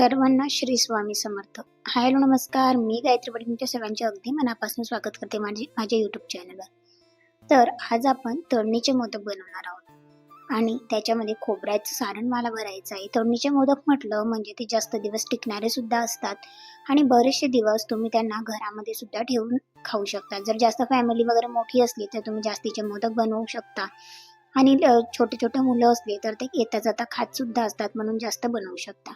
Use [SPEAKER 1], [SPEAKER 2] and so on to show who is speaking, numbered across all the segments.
[SPEAKER 1] सर्वांना श्री स्वामी समर्थ. हॅलो नमस्कार. मी गायत्री पाटील तुमच्या सर्वांचे अगदी मनापासून स्वागत करते माझे माझ्या यूट्यूब चॅनलवर तर आज आपण तळणीचे मोदक बनवणार आहोत. आणि त्याच्यामध्ये खोबऱ्याचं सारण मला भरायचं आहे. तळणीचे मोदक म्हटलं म्हणजे ते जास्त दिवस टिकणारे सुद्धा असतात. आणि बरेचसे दिवस तुम्ही त्यांना घरामध्ये सुद्धा ठेवून खाऊ शकता. जर जास्त फॅमिली वगैरे मोठी असली तर तुम्ही जास्तीचे मोदक बनवू शकता. आणि छोटे छोटे मुलं असले तर ते येता जाता खात सुद्धा असतात म्हणून जास्त बनवू शकता.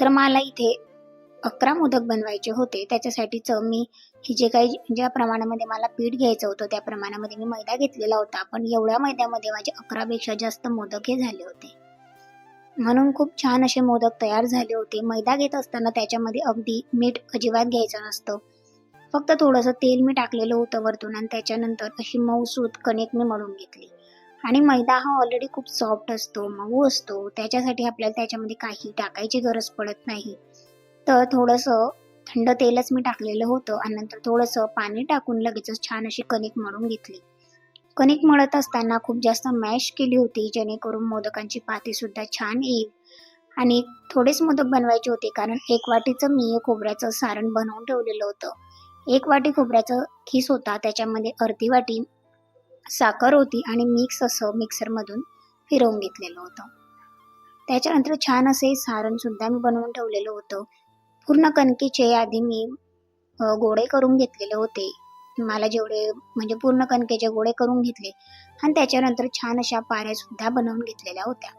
[SPEAKER 1] तर मला इथे अकरा मोदक बनवायचे होते. त्याच्यासाठीच मी ही जे काही ज्या प्रमाणामध्ये मला पीठ घ्यायचं होतं त्या प्रमाणामध्ये मी मैदा घेतलेला होता. पण एवढ्या मैद्यामध्ये माझे अकरापेक्षा जास्त मोदक हे झाले होते. म्हणून खूप छान असे मोदक तयार झाले होते. मैदा घेत असताना त्याच्यामध्ये अगदी मीठ अजिबात घ्यायचं नसतं. फक्त थोडंसं तेल मी टाकलेलं होतं वरतून आणि त्याच्यानंतर अशी मऊसूत कणिक मी मळून घेतली. आणि मैदा हा ऑलरेडी खूप सॉफ्ट असतो मऊ असतो. त्याच्यासाठी आपल्याला त्याच्यामध्ये काही टाकायची गरज पडत नाही. तर थोडंसं थंड तेलच मी टाकलेलं होतं आणि नंतर थोडंसं पाणी टाकून लगेचच छान अशी कणिक मळून घेतली. कणिक मळत असताना खूप जास्त मॅश केली होती जेणेकरून मोदकांची पाती सुद्धा छान येईल. आणि थोडेच मोदक बनवायचे होते कारण एक वाटीचं मी खोबऱ्याचं सारण बनवून ठेवलेलं होतं. एक वाटी खोबऱ्याचं खीस होता त्याच्यामध्ये अर्धी वाटी साखर होती आणि मिक्स असं मिक्सरमधून फिरवून घेतलेलं होतं. त्याच्यानंतर छान असे सारणसुद्धा मी बनवून ठेवलेलं होतं. पूर्ण कणकेचे आधी मी गोळे करून घेतलेले होते. मला जेवढे म्हणजे पूर्ण कणकेचे गोळे करून घेतले. आणि त्याच्यानंतर छान अशा पाऱ्यासुद्धा बनवून घेतलेल्या होत्या.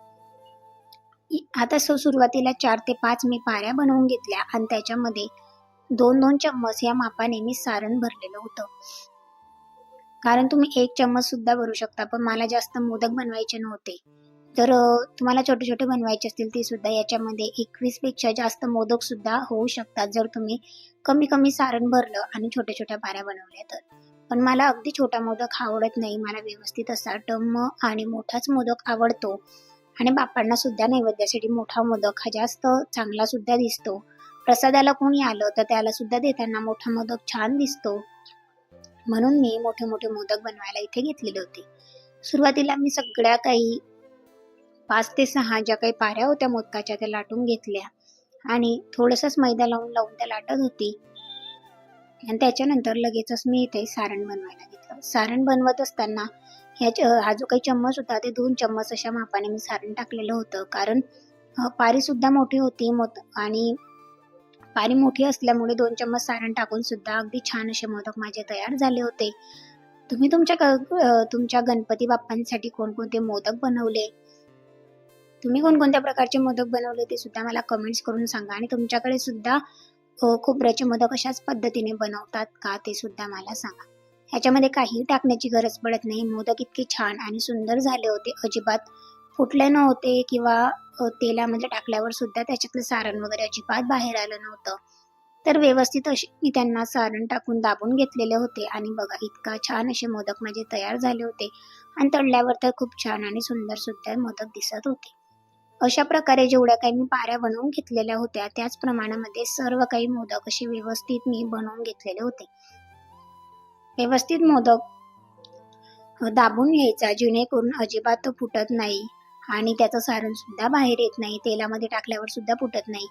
[SPEAKER 1] आता सो सुरुवातीला चार ते पाच मी पाऱ्या बनवून घेतल्या. आणि त्याच्यामध्ये दोन दोन चम्मच या मापाने मी सारण भरलेलं होतं. कारण तुम्ही एक चम्मच सुद्धा भरू शकता पण मला जास्त मोदक बनवायचे नव्हते. तर तुम्हाला छोटे छोटे बनवायचे असतील ते सुद्धा याच्यामध्ये एकवीसपेक्षा जास्त मोदक सुद्धा होऊ शकतात जर तुम्ही कमी कमी सारण भरलं आणि छोट्या छोट्या पाऱ्या बनवल्या तर. पण मला अगदी छोटा मोदक आवडत नाही मला व्यवस्थित असा टम्म आणि मोठाच मोदक आवडतो. आणि बापांना सुद्धा नैवेद्यासाठी मोठा मोदक हा जास्त चांगला सुद्धा दिसतो. प्रसादाला कोणी आलं तर त्याला सुद्धा देताना मोठा मोदक छान दिसतो. म्हणून मी मोठे मोठे मोदक बनवायला इथे घेतलेले होते. सुरुवातीला मी सगळ्या काही पाच ते सहा ज्या काही पाऱ्या होत्या मोदकाच्या त्या लाटून घेतल्या. आणि थोडंसंच मैदा लावून लावून त्या लाटत होती. आणि त्याच्यानंतर लगेचच मी इथे सारण बनवायला घेतलं. सारण बनवत असताना ह्या हा जो काही चम्मच होता ते दोन चम्मच अशा मापाने मी सारण टाकलेलं होतं. कारण पारीसुद्धा मोठी होती मोत आणि पाणी मोठी असल्यामुळे दोन चम्मच सारण टाकून सुद्धा अगदी छान असे मोदक माझे तयार झाले होते. तुम्ही तुमच्या तुमच्या गणपती बाप्पांसाठी कोणकोणते मोदक बनवले? तुम्ही कोणकोणत्या प्रकारचे मोदक बनवले ते सुद्धा मला कमेंट्स करून सांगा आणि तुमच्याकडे सुद्धा खोबऱ्याचे मोदक अशाच पद्धतीने बनवतात का ते सुद्धा मला सांगा. ह्याच्यामध्ये काही टाकण्याची गरज पडत नाही. मोदक इतके छान आणि सुंदर झाले होते. अजिबात फुटले नव्हते किंवा तेलामध्ये टाकल्यावर सुद्धा त्याच्यातलं सारण वगैरे अजिबात बाहेर आलं नव्हतं. तर व्यवस्थित अशी मी त्यांना सारण टाकून दाबून घेतलेले होते आणि बघा इतका छान असे मोदक माझे तयार झाले होते. आणि तळल्यावर तर खूप छान आणि सुंदर सुद्धा मोदक दिसत होते. अशा प्रकारे जेवढ्या काही मी पाऱ्या बनवून घेतलेल्या होत्या त्याच प्रमाणामध्ये सर्व काही मोदक असे व्यवस्थित मी बनवून घेतलेले होते. व्यवस्थित मोदक दाबून घ्यायचा जेणेकरून अजिबात तो फुटत नाही. आणि त्याचं सारण सुद्धा बाहेर येत नाही. तेलामध्ये टाकल्यावर सुद्धा फुटत नाही.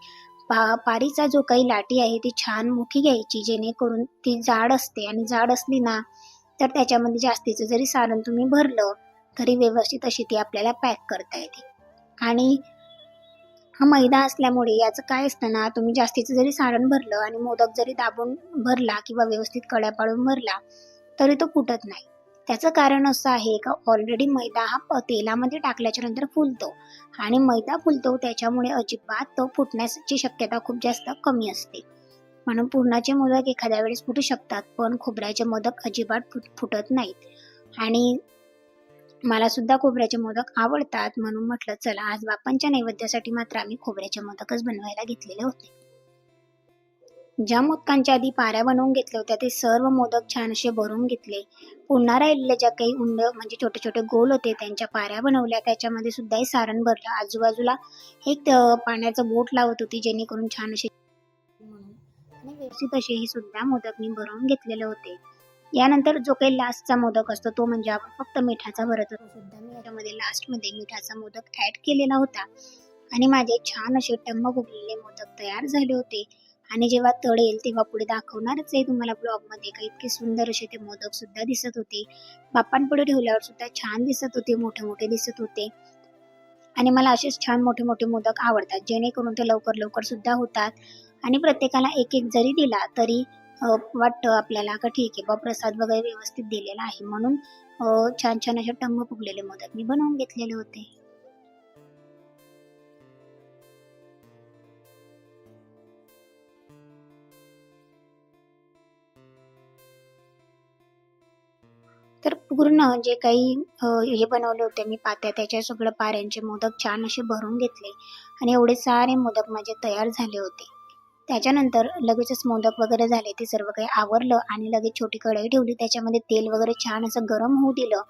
[SPEAKER 1] पा पारीचा जो काही लाटी आहे ती छान मोठी घ्यायची जेणेकरून ती जाड असते. आणि जाड असली ना तर त्याच्यामध्ये जास्तीचं जरी सारण तुम्ही भरलं तरी व्यवस्थित अशी ती आपल्याला पॅक करता येते. आणि हा मैदा असल्यामुळे याचं काय असतं ना तुम्ही जास्तीचं जरी सारण भरलं आणि मोदक जरी दाबून भरला किंवा व्यवस्थित कड्या पाडून भरला तरी तो फुटत नाही. त्याचं कारण असं आहे का ऑलरेडी मैदा हा तेलामध्ये टाकल्याच्या नंतर फुलतो. आणि मैदा फुलतो त्याच्यामुळे अजिबात तो फुटण्याची शक्यता खूप जास्त कमी असते. म्हणून पुरणाचे मोदक एखाद्या वेळेस फुटू शकतात पण खोबऱ्याचे मोदक अजिबात फुट फुटत नाहीत. आणि मला सुद्धा खोबऱ्याचे मोदक आवडतात म्हणून म्हटलं चला आज बापांच्या नैवेद्यासाठी मात्र आम्ही खोबऱ्याचे मोदकच बनवायला घेतलेले होते. ज्या मोदकांच्या आधी पाऱ्या बनवून घेतल्या होत्या ते सर्व मोदक छान असे भरून घेतले. पुन्हा राहिलेल्या ज्या काही उंड म्हणजे छोटे छोटे गोल होते त्यांच्या पाऱ्या बनवल्या. त्याच्यामध्ये सुद्धाही सारण भरलं. आजूबाजूला एक पाण्याचं बोट लावत होती जेणेकरून छान असे आणि व्यवस्थित असे हे सुद्धा मोदक मी भरून घेतलेले होते. यानंतर जो काही लास्टचा मोदक असतो तो म्हणजे आपण फक्त मिठाचा भरत होतो. सुद्धा मी याच्यामध्ये लास्टमध्ये मिठाचा मोदक ॲड केलेला होता. आणि माझे छान असे टम्म उगलेले मोदक तयार झाले होते. आणि जेव्हा तळेल तेव्हा पुढे दाखवणारच आहे तुम्हाला ब्लॉगमध्ये का इतके सुंदर असे ते मोदक सुद्धा दिसत होते. बाप्पांपुढे ठेवल्यावर सुद्धा छान दिसत होते मोठे मोठे दिसत होते. आणि मला असेच छान मोठे मोठे मोदक आवडतात जेणेकरून ते लवकर लवकर सुद्धा होतात. आणि प्रत्येकाला एक एक जरी दिला तरी वाटतं आपल्याला का ठीक आहे बा प्रसाद वगैरे व्यवस्थित दिलेला आहे म्हणून छान छान असे टंग फुगलेले मोदक मी बनवून घेतलेले होते. पूर्ण जे काही हे बनवले होते मी पात्या त्याच्या सगळं पाऱ्यांचे मोदक छान असे भरून घेतले आणि एवढे सारे मोदक माझे तयार झाले होते. त्याच्यानंतर लगेचच मोदक वगैरे झाले ते सर्व काही आवरलं आणि लगेच छोटी कढई ठेवली त्याच्यामध्ये तेल वगैरे छान असं गरम होऊ दिलं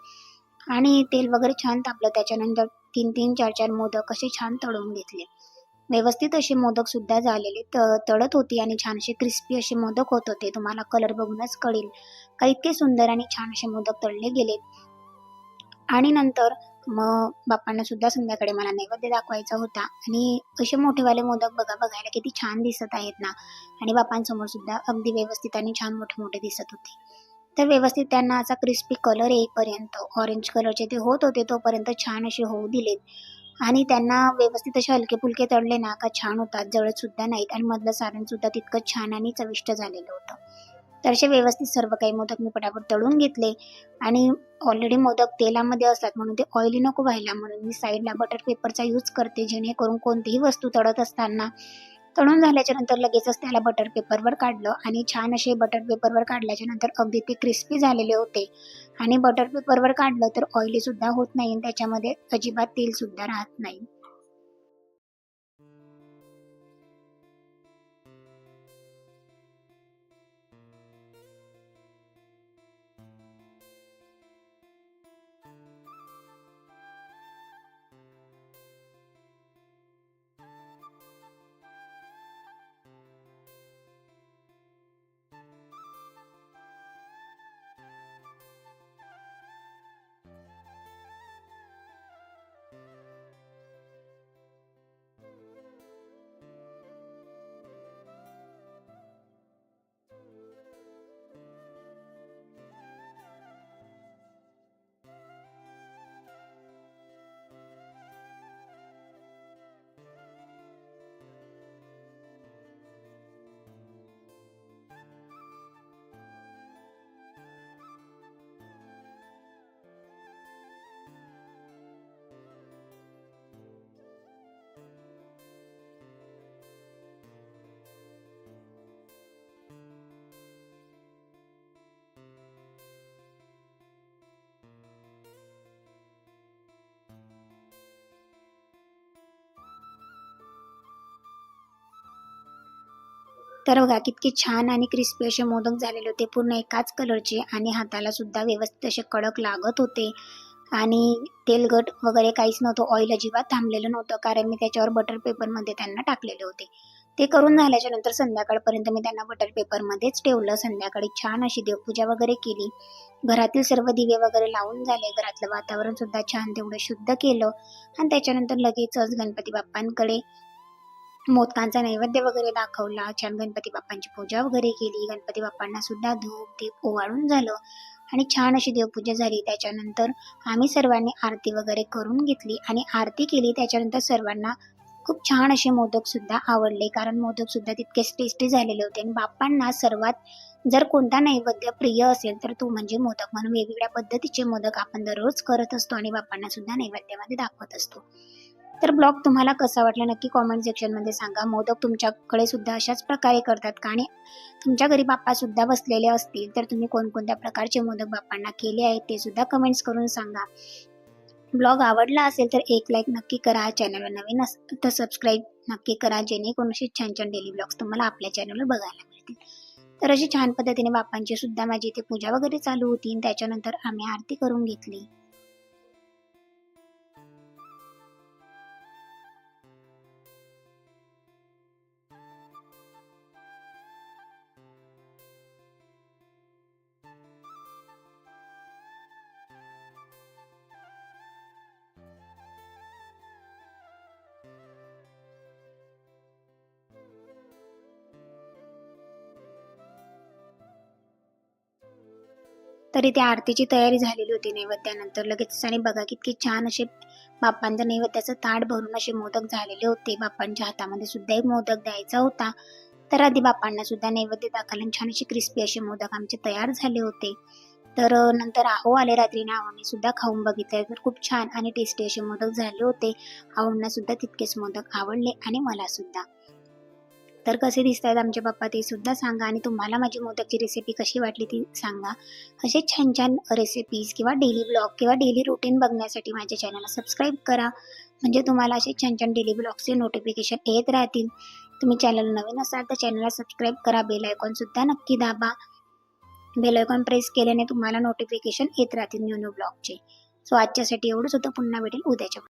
[SPEAKER 1] आणि तेल वगैरे छान तापलं. त्याच्यानंतर तीन तीन चार चार मोदक असे छान तळून घेतले. व्यवस्थित असे मोदक सुद्धा झालेले त तळत होती आणि छान असे क्रिस्पी असे मोदक होत होते. तुम्हाला कलर बघूनच कळेल. का इतके सुंदर आणि छान असे मोदक तळले गेले. आणि नंतर मग बापांना सुद्धा संध्याकाळी मला नैवेद्य दाखवायचा होता. आणि असे मोठेवाले मोदक बघा बघायला किती छान दिसत आहेत ना. आणि बापांसमोर सुद्धा अगदी व्यवस्थित आणि छान मोठे मोठे दिसत होते. तर व्यवस्थित त्यांना असा क्रिस्पी कलर येईपर्यंत ऑरेंज कलरचे ते होत होते तोपर्यंत छान असे होऊ दिलेत. आणि त्यांना व्यवस्थित असे हलके फुलके तळले ना का छान होतात जळत सुद्धा नाहीत. आणि मधलं सारण सुद्धा तितकं छान आणि चविष्ट झालेलं होतं. तर असे व्यवस्थित सर्व काही मोदक मी पटापट तळून घेतले. आणि ऑलरेडी मोदक तेलामध्ये असतात म्हणून ते ऑइली नको व्हायला म्हणून मी साईडला बटर पेपरचा यूज करते जेणेकरून कोणतीही वस्तू तळत असताना. तळून झाल्याच्यानंतर लगेचच त्याला बटर पेपरवर काढलं आणि छान असे बटर पेपरवर काढल्याच्या नंतर अगदी ते क्रिस्पी झालेले होते. आणि बटर पेपरवर काढलं तर ऑइली सुद्धा होत नाही आणि त्याच्यामध्ये अजिबात तेल सुद्धा राहत नाही. तर बघा कितके छान आणि क्रिस्पी असे मोदक झालेले होते. पूर्ण एकाच कलरचे आणि हाताला सुद्धा व्यवस्थित असे कडक लागत होते. आणि तेलगट वगैरे काहीच नव्हतं. ऑइल अजिबात थांबलेलं नव्हतं. कारण मी त्याच्यावर बटर पेपरमध्ये त्यांना टाकलेले होते. ते करून झाल्याच्यानंतर संध्याकाळपर्यंत मी त्यांना बटर पेपरमध्येच ठेवलं. संध्याकाळी छान अशी देवपूजा वगैरे केली. घरातील सर्व दिवे वगैरे लावून झाले. घरातलं वातावरण सुद्धा छान तेवढं शुद्ध केलं. आणि त्याच्यानंतर लगेचच गणपती बाप्पांकडे मोदकांचा नैवेद्य वगैरे दाखवला. छान गणपती बाप्पांची पूजा वगैरे केली. गणपती बाप्पांना सुद्धा धूप दीप ओवाळून झालं. आणि छान अशी देवपूजा झाली. त्याच्यानंतर आम्ही सर्वांनी आरती वगैरे करून घेतली. आणि आरती केली. त्याच्यानंतर सर्वांना खूप छान असे मोदक सुद्धा आवडले. कारण मोदक सुद्धा तितकेच टेस्टी झालेले होते. आणि बाप्पांना सर्वात जर कोणता नैवेद्य प्रिय असेल तर तो म्हणजे मोदक. म्हणून वेगवेगळ्या पद्धतीचे मोदक आपण दररोज करत असतो आणि बाप्पांना सुद्धा नैवेद्यामध्ये दाखवत असतो. तर ब्लॉग तुम्हाला कसा वाटला नक्की कॉमेंट सेक्शनमध्ये सांगा. मोदक तुमच्याकडे सुद्धा अशाच प्रकारे करतात का? आणि तुमच्या घरी बाप्पासुद्धा बसलेले असतील तर तुम्ही कोणकोणत्या प्रकारचे मोदक बाप्पांना केले आहेत ते सुद्धा कमेंट्स करून सांगा. ब्लॉग आवडला असेल तर एक लाईक नक्की करा. चॅनलवर नवीन असेल तर सबस्क्राईब नक्की करा. जेणेकरून असे छान छान डेली ब्लॉग्स तुम्हाला आपल्या चॅनलवर बघायला मिळतील. तर अशी छान पद्धतीने बाप्पांची सुद्धा माझी इथे पूजा वगैरे चालू होती. आणि त्याच्यानंतर आम्ही आरती करून घेतली. तर इथे आरतीची तयारी झालेली होती नैवेद्यानंतर. लगेच आणि बघा किती छान असे बाप्पांचं नैवेद्याचं ताट भरून असे मोदक झालेले होते. बाप्पांच्या हातामध्ये सुद्धा एक मोदक द्यायचा होता. तर आधी बाप्पांना सुद्धा नैवेद्य दाखवला आणि छान असे क्रिस्पी असे मोदक आमचे तयार झाले होते. तर नंतर आहो आले रात्रीने आहोने सुद्धा खाऊन बघितले. तर खूप छान आणि टेस्टी असे मोदक झाले होते. आहोंना सुद्धा तितकेच मोदक आवडले आणि मला सुद्धा. तर कसे दिसत आहेत आमचे पप्पा ते सुद्धा सांगा आणि तुम्हाला माझी मोदकची रेसिपी कशी वाटली ती सांगा. असे छान छान रेसिपीज किंवा डेली ब्लॉग किंवा डेली रुटीन बघण्यासाठी माझ्या चॅनलला सबस्क्राईब करा. म्हणजे तुम्हाला असे छान छान डेली ब्लॉगचे नोटिफिकेशन येत राहतील. तुम्ही चॅनल नवीन असाल तर चॅनलला सबस्क्राईब करा. बेल आयकॉन सुद्धा नक्की दाबा. बेल आयकॉन प्रेस केल्याने तुम्हाला नोटिफिकेशन येत राहतील न्यू न्यू ब्लॉगचे सो आजच्यासाठी एवढंच होतं. पुन्हा भेटेल उद्याच्या